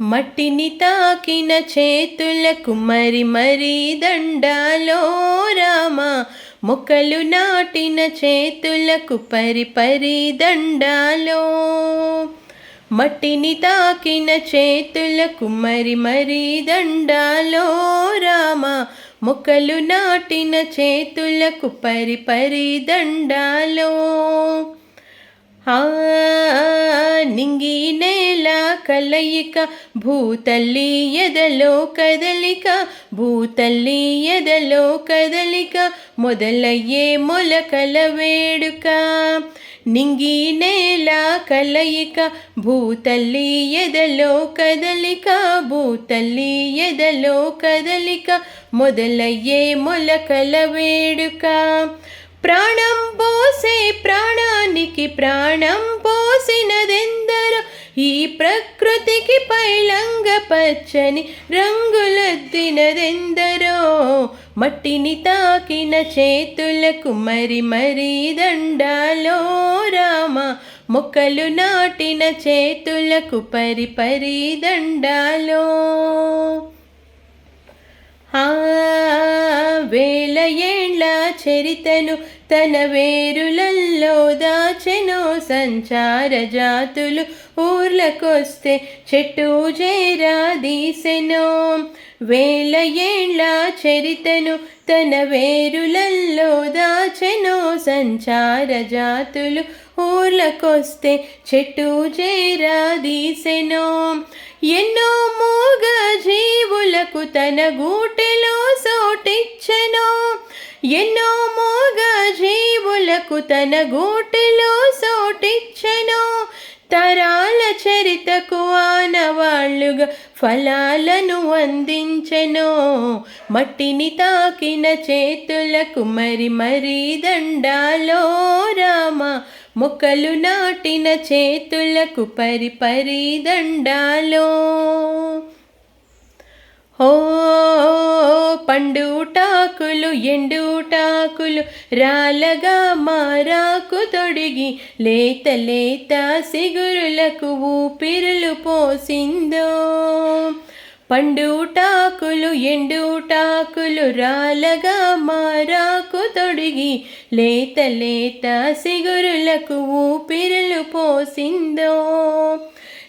మట్టిని తాకిన చేతులకు మరి మరీ దండాలో రామ. మొక్కలు నాటిన చేతులకు పరి పరి దండాలో. మట్టిని తాకిన చేతులకు మరి మరీ దండాలో రామ. మొక్కలు నాటిన చేతులకు పరి పరి దండాలో. ఆ నింగి నేల కలయిక భూతల్లి ఎదలో కదలిక భూతల్లి ఎదలో కదలిక మొదలయ్యే మొలకల వేడుక. నింగి నేల కలయిక భూతల్లి ఎదలో కదలిక భూతల్లి ఎదలో కదలిక మొదలయ్యే మొలకల వేడుక. ప్రాణం పోసే ప్రాణానికి ప్రాణం పోసినదెందరో ఈ ప్రకృతికి పైలంగ పచ్చని రంగులద్దినదెందరో. మట్టిని తాకిన చేతులకు మరి మరీ దండాలో రామ. మొక్కలు నాటిన చేతులకు పరి పరి దండాలో. ఆ వే చరితను తన వేరులల్లో దాచెనో సంచార జాతులు. ఊర్లకొస్తే చెట్టు చేరా దీసెనో. వేల ఏళ్ళ చరితను తన వేరులల్లో దాచెనో సంచార జాతులు. ఊర్లకొస్తే చెట్టు చేరా దీసెనో. ఎన్నో మూగ జీవులకు తన గూటెలో సోటిచ్చెనో. ఎన్నో మోగ జీవులకు తన గూటిలో సోటిచ్చెను తరాల చరితకు ఆనవాళ్ళుగా ఫలాలను అందించెను. మట్టిని తాకిన చేతులకు మరి మరీ దండాలో రామ. మొక్కలు నాటిన చేతులకు పరి పరి దండాలో. ఓ పండుటా ఎండుటాకులు రాలగా మారాకు తొడిగి లేత లేత సిగురులకు ఊపిరులు పోసిందో. పండుటాకులు ఎండుటాకులు రాలగా మారాకు తొడిగి లేత లేత సిగురులకు ఊపిరులు పోసిందో.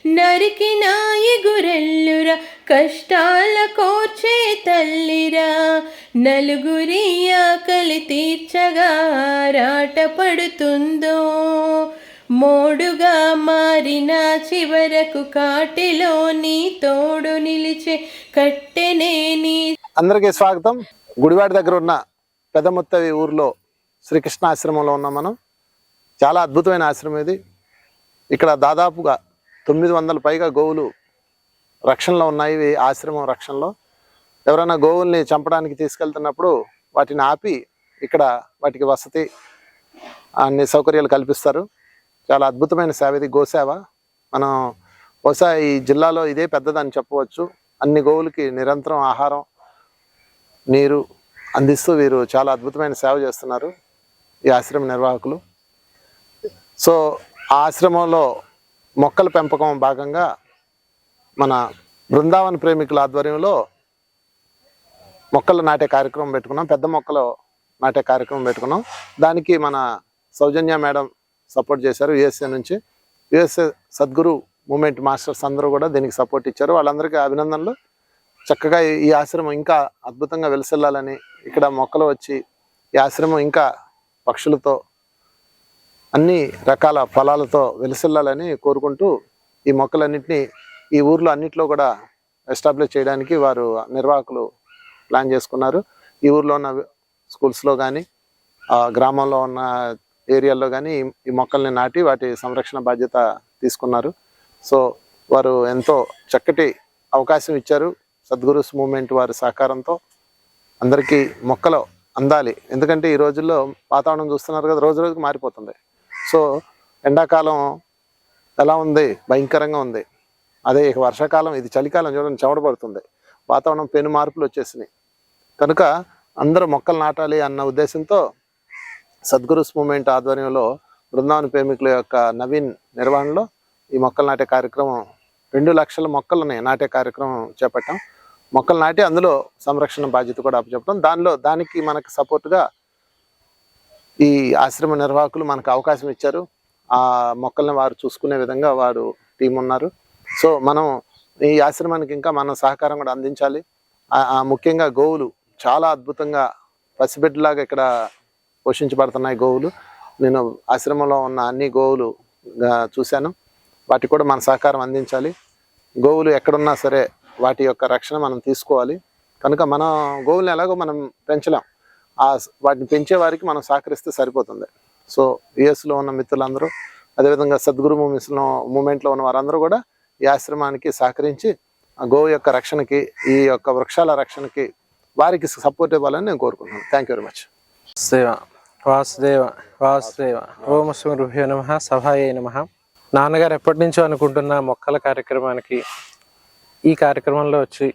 నరికిన ఎగురెల్లురా కష్టాల కోర్చే తల్లిరా. నలుగురి ఆకలి తీర్చగా రాట పడుతుందో. మోడుగా మారిన చివరకు కాటిలో నీ తోడు నిలిచే కట్టెనే నీ అందరికీ స్వాగతం. గుడివాడ దగ్గర ఉన్న పెదముత్తవి ఊర్లో శ్రీకృష్ణ ఆశ్రమంలో ఉన్నాం మనం. చాలా అద్భుతమైన ఆశ్రమం ఇది. ఇక్కడ దాదాపుగా తొమ్మిది వందల పైగా గోవులు రక్షణలో ఉన్నాయి. ఆశ్రమం రక్షణలో. ఎవరైనా గోవుల్ని చంపడానికి తీసుకెళ్తున్నప్పుడు వాటిని ఆపి ఇక్కడ వాటికి వసతి అన్ని సౌకర్యాలు కల్పిస్తారు. చాలా అద్భుతమైన సేవ ఇది గోసేవ. మనం బహుశా ఈ జిల్లాలో ఇదే పెద్దదని చెప్పవచ్చు. అన్ని గోవులకి నిరంతరం ఆహారం నీరు అందిస్తూ వీరు చాలా అద్భుతమైన సేవ చేస్తున్నారు ఈ ఆశ్రమ నిర్వాహకులు. సో ఆ ఆశ్రమంలో మొక్కల పెంపకం భాగంగా మన బృందావన ప్రేమికుల ఆధ్వర్యంలో మొక్కలు నాటే కార్యక్రమం పెట్టుకున్నాం. పెద్ద మొక్కలు నాటే కార్యక్రమం పెట్టుకున్నాం. దానికి మన సౌజన్య మేడం సపోర్ట్ చేశారు యుఎస్ఏ నుంచి. యుఎస్ఏ సద్గురు మూమెంట్ మాస్టర్స్ అందరూ కూడా దీనికి సపోర్ట్ ఇచ్చారు. వాళ్ళందరికీ అభినందనలు. చక్కగా ఈ- ఆశ్రమం ఇంకా అద్భుతంగా వెలిసిల్లాలని ఇక్కడ మొక్కలు వచ్చి ఈ ఆశ్రమం ఇంకా పక్షులతో అన్ని రకాల ఫలాలతో వెలిసిల్లాలని కోరుకుంటూ ఈ మొక్కలన్నింటినీ ఈ ఊర్లో అన్నిట్లో కూడా ఎస్టాబ్లిష్ చేయడానికి వారు నిర్వాహకులు ప్లాన్ చేసుకున్నారు. ఈ ఊర్లో ఉన్న స్కూల్స్లో కానీ గ్రామంలో ఉన్న ఏరియాల్లో కానీ ఈ మొక్కల్ని నాటి వాటి సంరక్షణ బాధ్యత తీసుకున్నారు. సో వారు ఎంతో చక్కటి అవకాశం ఇచ్చారు. సద్గురుస్ మూమెంట్ వారి సహకారంతో అందరికీ మొక్కలు అందాలి. ఎందుకంటే ఈ రోజుల్లో వాతావరణం చూస్తున్నారు కదా రోజు రోజుకి మారిపోతుంది. సో ఎండాకాలం ఎలా ఉంది? భయంకరంగా ఉంది. అదే ఇక వర్షాకాలం ఇది చలికాలం చూడండి చెమటపడుతుంది. వాతావరణం పెను మార్పులు వచ్చేసినాయి. కనుక అందరూ మొక్కలు నాటాలి అన్న ఉద్దేశంతో సద్గురుస్ మూమెంట్ ఆధ్వర్యంలో బృందావన ప్రేమికుల యొక్క నవీన్ నిర్వహణలో ఈ మొక్కలు నాటే కార్యక్రమం రెండు లక్షల మొక్కలని నాటే కార్యక్రమం చేపట్టాం. మొక్కలు నాటి అందులో సంరక్షణ బాధ్యత కూడా అప్పచెప్పడం. దానిలో దానికి మనకు సపోర్ట్గా ఈ ఆశ్రమ నిర్వాహకులు మనకు అవకాశం ఇచ్చారు. ఆ మొక్కల్ని వారు చూసుకునే విధంగా వారు టీం ఉన్నారు. సో మనం ఈ ఆశ్రమానికి ఇంకా మనం సహకారం కూడా అందించాలి. ఆ- ముఖ్యంగా గోవులు చాలా అద్భుతంగా పసిబిడ్డలాగా ఇక్కడ పోషించబడుతున్నాయి గోవులు. నేను ఆశ్రమంలో ఉన్న అన్ని గోవులు చూశాను. వాటికి కూడా మన సహకారం అందించాలి. గోవులు ఎక్కడున్నా సరే వాటి యొక్క రక్షణ మనం తీసుకోవాలి. కనుక మన గోవులను ఎలాగో మనం పెంచలేం. వాటిని పెంచే వారికి మనం సహకరిస్తే సరిపోతుంది. సో యుఎస్లో ఉన్న మిత్రులందరూ అదేవిధంగా సద్గురు మూమెంట్స్లో మూమెంట్లో ఉన్న వారందరూ కూడా ఈ ఆశ్రమానికి సహకరించి ఆ గోవు యొక్క రక్షణకి ఈ యొక్క వృక్షాల రక్షణకి వారికి సపోర్ట్ ఇవ్వాలని నేను కోరుకుంటున్నాను. థ్యాంక్ యూ వెరీ మచ్ సేవ వాసుదేవ వాసుదేవ. ఓం గురుభ్యో నమ సభాయ నమ. నాన్నగారు ఎప్పటి నుంచో అనుకుంటున్న మొక్కల కార్యక్రమానికి ఈ కార్యక్రమంలో వచ్చి